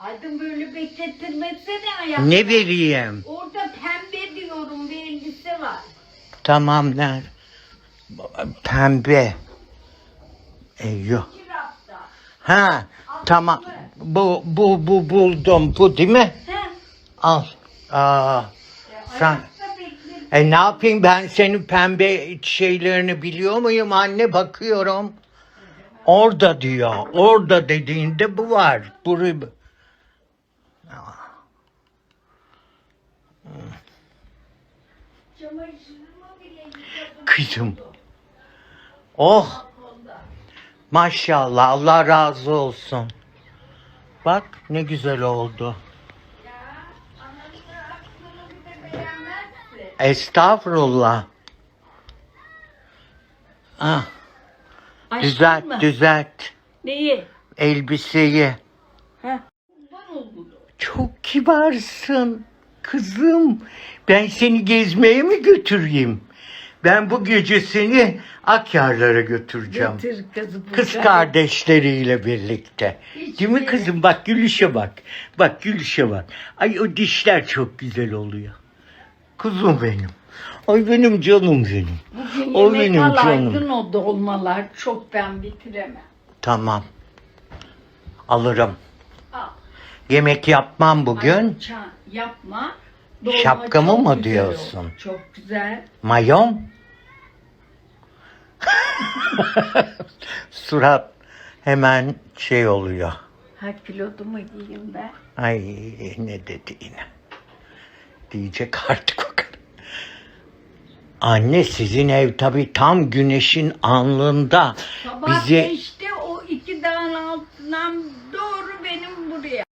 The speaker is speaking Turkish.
Aydın böyle beklettirmesene ayakta. Ne vereyim? Orada pembe diyorum bir elbise var. Tamam ne? Pembe. İki rafta. Ha tamam. Bu bu bu buldum. Bu değil mi? He. Al. Aa. E, Sen-. E ne yapayım ben senin pembe şeylerini biliyor muyum anne bakıyorum. Orada diyor. Orada dediğinde bu var. Burayı. Kızım. Oh maşallah Allah razı olsun. Bak ne güzel oldu. Estağfurullah. Ah, düzelt mı? düzelt. Neyi? Elbiseyi. Ha. Kibarsın kızım. Ben seni gezmeye mi götüreyim? Ben bu gece seni Akyarlara götüreceğim. Getir kızı bu Kız kardeşleriyle birlikte. Hiç Değil mi kızım? Bak gülüşe bak. Bak gülüşe bak. Ay o dişler çok güzel oluyor. Kuzum benim. Ay benim canım benim. Bugün O yemek benim alaydın canım. o dolmalar çok ben bitiremem. Tamam. Alırım. Yemek yapmam bugün. Ça- yapma. Dolma Şapkamı çok mı güzel diyorsun? oldu, Çok güzel. Mayom. Surat hemen şey oluyor. Ha kilodumu giyeyim ben. Ay ne dedi yine. Diyecek artık o kadar. Anne sizin ev tabii tam güneşin alnında. Sabah Bizi beşte